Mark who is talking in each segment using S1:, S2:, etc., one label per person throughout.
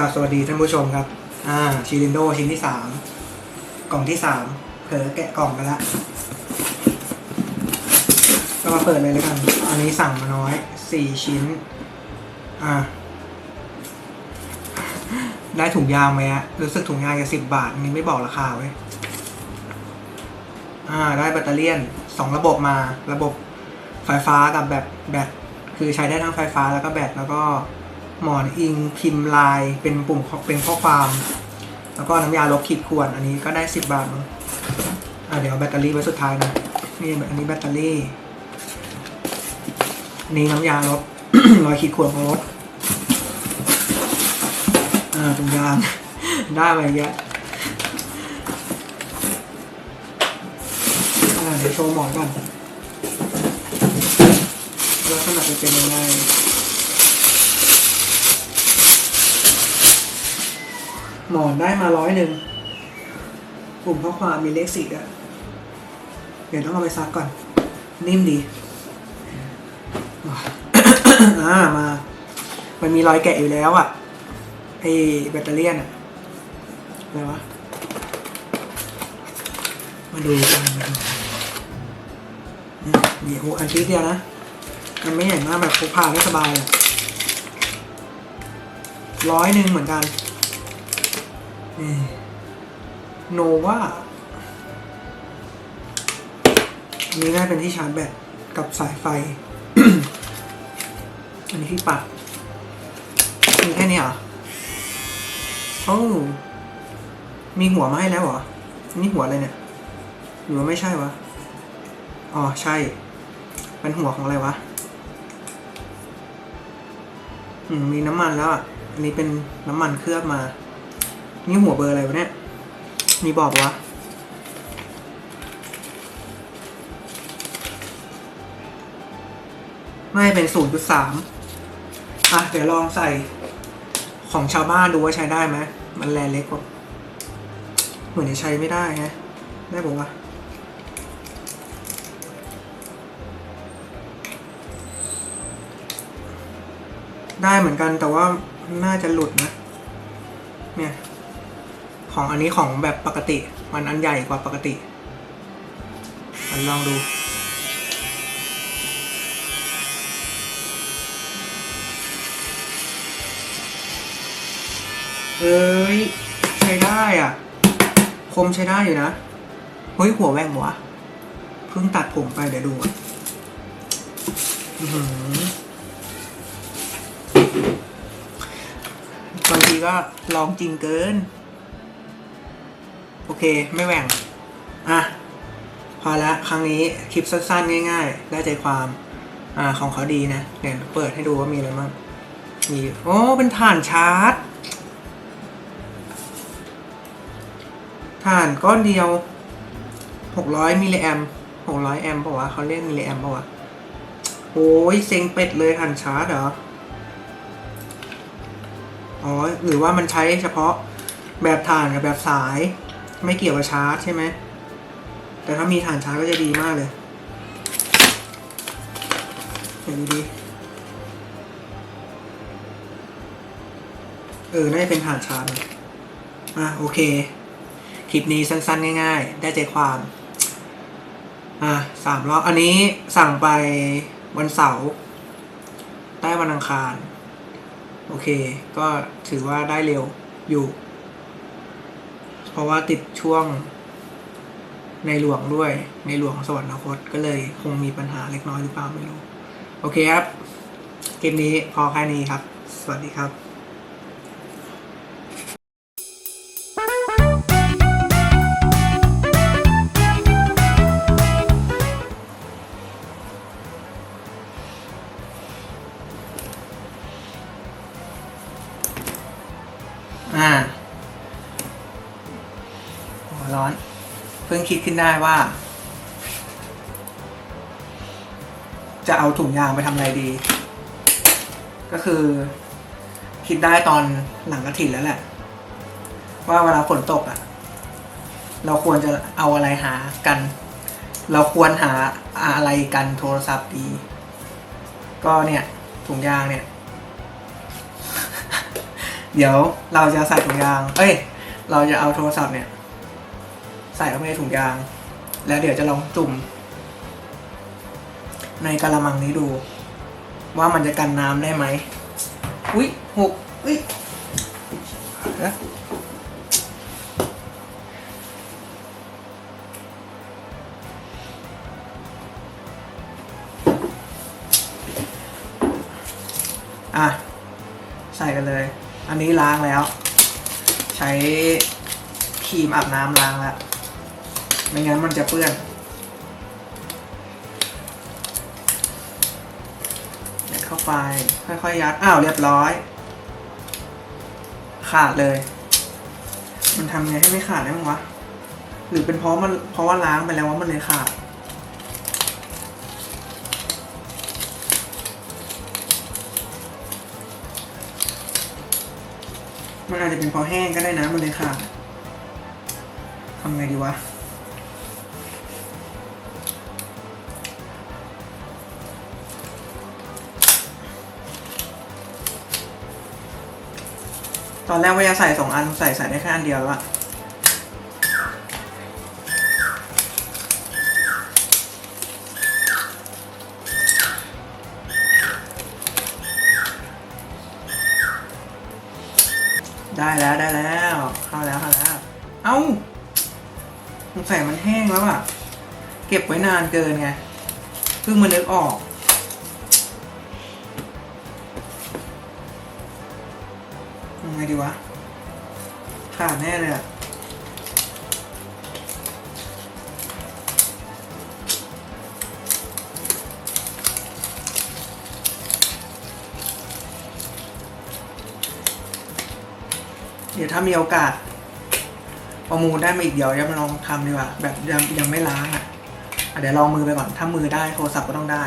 S1: ราบสวัสดีท่านผู้ชมครับ อ่าชิลินโดชิ้นที่สามกล่องที่สามเผลอแกะกล่องไปละก็มาเปิดเลยแล้วกัน อันนี้สั่งมาน้อยสี่ชิ้น อ่า ได้ถุงยางไหมอะรู้สึกถุงยางจะสิบบาทนนี้ไม่บอกราคาไว้อ่า ได้แบตเตอรี่ยนสองระบบมา ระบบไฟฟ้ากับแบบแบต คือใช้ได้ทั้งไฟฟ้าแล้วก็แบตแล้วก็ หมอนอิงพิมพ์ลายเป็นปุ่มข้อเป็นข้อความ แล้วก็น้ำยาลบขีดข่วนอันนี้ก็ได้สิบบาทมั้งอ่าเดี๋ยวแบตเตอรี่ไว้สุดท้ายนะนี่อันนี้แบตเตอรี่อันนี้น้ำยาลบรอยขีดข่วนของรถอ่าถุงยางได้มาเยอะอ่าเดี๋ยวโชว์หมอนก่อนลักษณะจะเป็นยังไง หมอนได้มาร้อยหนึ่งปุ่มข้อความมีเลขสี่อะเดี๋ยวต้องเอาไปซักก่อน นิ่มดีอ่ามา มันมีรอยแกะอยู่แล้วอะไอแบตเตอรี่นอะอะไรวะ มาดูกันมาดูนี่นี่โหอันชิ้นเดียวนะ มันไม่ใหญ่มากแบบพกพาได้สบายเลยร้อยหนึ่งเหมือนกัน โนวาอันนี้น่าเป็นที่ชาร์จแบตกับสายไฟ อันนี้ที่ปัดมีแค่นี้เหรอโอ้มีหัวมาให้แล้วเหรอนนี้หัวอะไรเนี่ย หรือว่าไม่ใช่วะ อ๋อ ใช่ เป็นหัวของอะไรวะ อืม มีน้ำมันแล้วอะ อันนี้เป็นน้ำมันเคลือบมา นี่หัวเบอร์อะไรวะเนี่ย มีบอกวะไม่เป็นศูนย์จุดสามอะ เดี๋ยวลองใส่ของชาวบ้านดูว่าใช้ได้ไหม มันแลเล็กกว่าเหมือนจะใช้ไม่ได้ฮะ ได้บอกว่าได้เหมือนกันแต่ว่าน่าจะหลุดนะ เนี่ย ของอันนี้ของแบบปกติ มันอันใหญ่กว่าปกติอันลองดู เอ้ย ใช้ได้อะ คมใช้ได้อยู่นะ เฮ้ย หัวแหว่งวะเพิ่งตัดผมไปเดี๋ยวดูอะบางทีก็ลองจริงเกิน โอเค ไม่แหว่ง อะ พอละครั้งนี้คลิปสั้นๆ ง่ายๆ ได้ใจความ อ่า ของเขาดีนะเดี๋ยวเปิดให้ดูว่ามีอะไรบ้าง มี โอ้ เป็นฐานชาร์จ ฐานก้อนเดียว 600มิลลิแอม600 แอมป์ป่าวะเขาเรียกมิลลิแอมป์ป่าวะโอ้ยเซ็งเป็ดเลยฐานชาร์จเหรอ อ๋อ หรือว่ามันใช้เฉพาะแบบฐานกับแบบสาย ไม่เกี่ยวกับชาร์จใช่ไหม แต่ถ้ามีฐานชาร์จก็จะดีมากเลยเห็นดีเออ น่าจะเป็นฐานชาร์จอะโอเค คลิปนี้สั้นๆ ง่ายๆ ได้ใจความ อะสามรอบ อันนี้สั่งไปวันเสาร์ใต้วันอังคาร โอเค ก็ถือว่าได้เร็วอยู่ เพราะว่าติดช่วงในหลวงด้วย ในหลวงสวรรคตก็เลยคงมีปัญหาเล็กน้อยหรือเปล่าไม่รู้ โอเคครับ คลิปนี้พอแค่นี้ครับ สวัสดีครับอ่า พิ่งคิดขึ้นได้ว่า จะเอาถุงยางไปทำอะไรดี ก็คือ คิดได้ตอนหลังกระถินแล้วแหละ ว่าเวลาฝนตกอะ่ะ เราควรจะเอาอะไรหากัน เราควรหาอะไรกันโทรศัพท์ดี ก็เนี่ยถุงยางเนี่ย เดี๋ยวเราจะใส่ถุงยาง เอ้ย เราจะเอาโทรศัพท์เนี่ย ใส่เข้าไปในถุงยาง แล้วเดี๋ยวจะลองจุ่ม ในกระมังนี้ดู ว่ามันจะกันน้ำได้ไหมอุ้ยหกอุ้ยเอ๊ะอะ ใส่กันเลย อันนี้ล้างแล้ว ใช้ครีมอาบน้ำล้างแล้ว ไม่งั้นมันจะเปื้อนยัดเข้าไป ค่อยๆยัด อ้าว เรียบร้อย ขาดเลย มันทำไงให้ไม่ขาดได้มั้งวะ หรือเป็นเพราะมันเพราะว่าล้างไปแล้วว่ามันเลยขาดมันอาจจะเป็นเพราะแห้งก็ได้นะมันเลยขาดทำไงดีวะ ตอนแรกว่าจะใส่สองอันใส่ใส่ได้แค่อันเดียวแล้วอะได้แล้วได้แล้วเข้าแล้วเข้าแล้ว เอ้าสงสัยมันแห้งแล้วอะเก็บไว้นานเกินไงเพิ่งมานึกออก ไงดีวะขาดแน่เลยอะเดี๋ยวถ้ามีโอกาส ประมูลได้มาอีกเดี๋ยวจะมาลองทำดีกว่า แบบยังยังไม่ล้างอะอะเดี๋ยวลองมือไปก่อน ถ้ามือได้โทรศัพท์ก็ต้องได้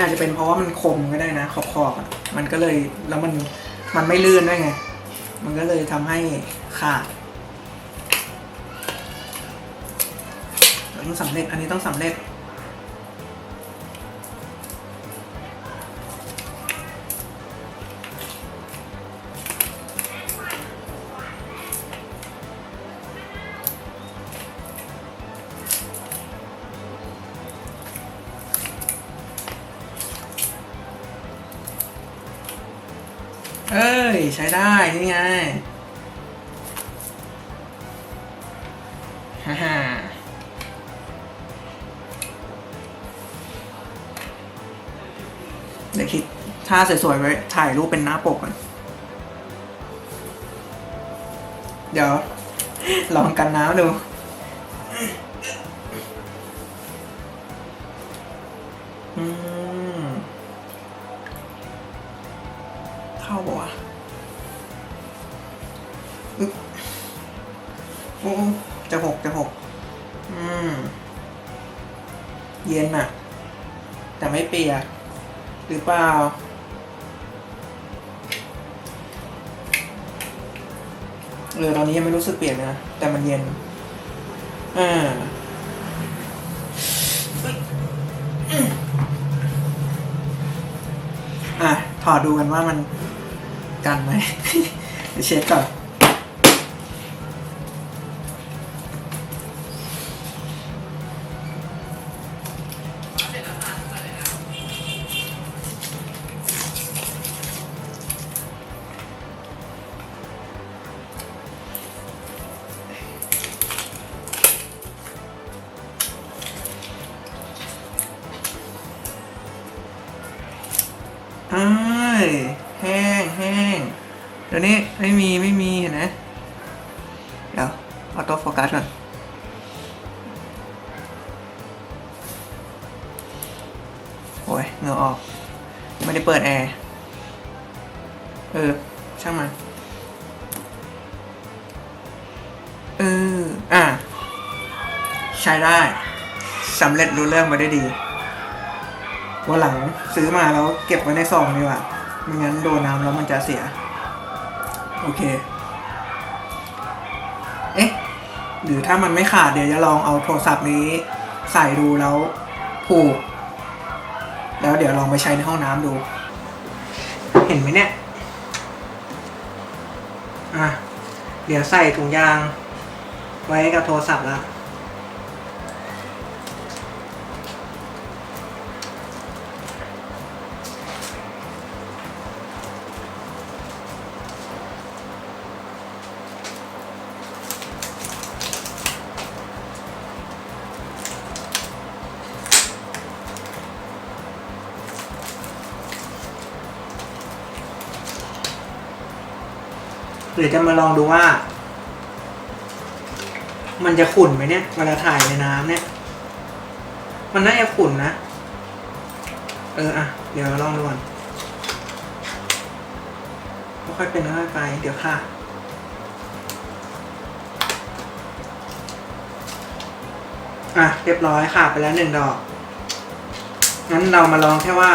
S1: อาจจะเป็นเพราะว่ามันคมก็ได้นะ ขอบขอบอะมันก็เลยแล้วมันมันไม่ลื่นด้วยไง มันก็เลยทำให้ขาดต้องสำเร็จอันนี้ต้องสำเร็จ ใช้ได้ นี่ไงฮ่าฮ่าเดี๋ยวคิดท่าสวยๆไว้ถ่ายรูปเป็นหน้าปกก่อน เดี๋ยว ลองกันน้ำดูอืม โอ้จะหกจะหกอืม เย็นอะแต่ไม่เปียกหรือเปล่า เออตอนนี้ยังไม่รู้สึกเปียกนะ แต่มันเย็น อ่าอะถอดดูกันว่ามันกันไหมเดี๋ยวเช็คก่อน อ้ยแห้งแห้งเดี๋ยวนี้ไม่มีไม่มีเห็นไหมเดี๋ยวออโต้โฟกัสก่อนโอ้ยเหงื่อออก ไม่ได้เปิดแอร์ เออ ช่างมัน เออ อะ ใช้ได้สำเร็จรู้เรื่องมาได้ดี วันหลังซื้อมาแล้วเก็บไว้ในซองดีกว่าไม่งั้นโดนน้ำแล้วมันจะเสีย โอเค เอ๊ะ หรือถ้ามันไม่ขาดเดี๋ยวจะลองเอาโทรศัพท์นี้ใส่ดูแล้วผูก แล้วเดี๋ยวลองไปใช้ในห้องน้ำดู เห็นไหมเนี่ย อะ เดี๋ยวใส่ถุงยาง ไว้กับโทรศัพท์แล้ว หรือจะมาลองดูว่า มันจะขุ่นไหมเนี่ยเวลาถ่ายในน้ำเนี่ย มันน่าจะขุ่นนะ เอออะ เดี๋ยวลองดูก่อนค่อยเป็นค่อยไป เดี๋ยวค่ะ อะ เรียบร้อยค่ะไปแล้วหนึ่งดอก งั้นเรามาลองแค่ว่า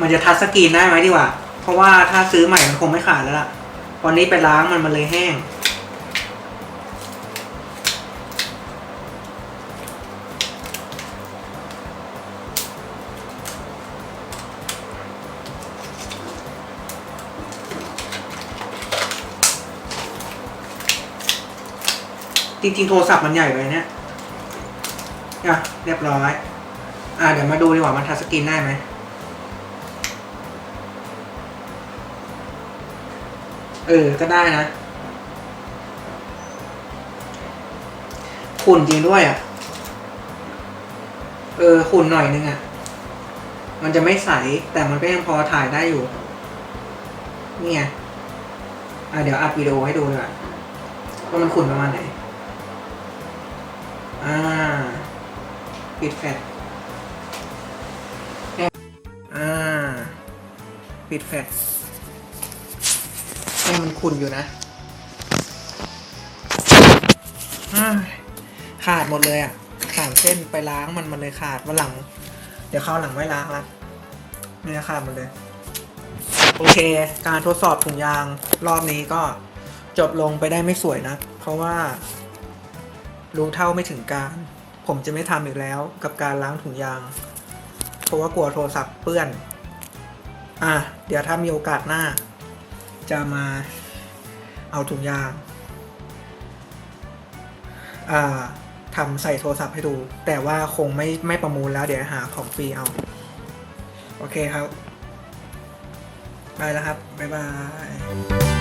S1: มันจะทัชสกรีนได้ไหมดีกว่า เพราะว่าถ้าซื้อใหม่มันคงไม่ขาดแล้วล่ะวันนี้ไปล้างมันมันเลยแห้ง จริงๆ โทรศัพท์มันใหญ่ไปเนี่ยอะเรียบร้อย อะเดี๋ยวมาดูดีกว่ามันทัชสกรีนได้ไหม เออ ก็ได้นะขุ่นจริงด้วยอะ เออขุ่นหน่อยนึงอะ มันจะไม่ใส แต่มันก็ยังพอถ่ายได้อยู่ เนี่ไงอะเดี๋ยวอัดวิดีโอให้ดูดีกว่าว่ามันขุ่นประมาณไหน อ่า ปิดแฟลชอ่า ปิดแฟลช ให้มันขุ่นอยู่นะขาดหมดเลยอะขาดเส้นไปล้างมันมันเลยขาดวันหลัง เดี๋ยวเข้าวหลังไม่ล้างละเนี่ยขาดหมดเลย โอเค การทดสอบถุงยางรอบนี้ก็จบลงไปได้ไม่สวยนะ เพราะว่า รู้เท่าไม่ถึงการ ผมจะไม่ทำอีกแล้วกับการล้างถุงยาง เพราะว่ากลัวโทรศัพท์เปื้อน อะ เดี๋ยวถ้ามีโอกาสหน้า จะมาเอาถุงยางาทำใส่โทรศัพท์ให้ดู แต่ว่าคงไม่ไม่ประมูลแล้วเดี๋ยวหาของฟรีเอา โอเคครับ ไปแล้วครับ บ๊ายบาย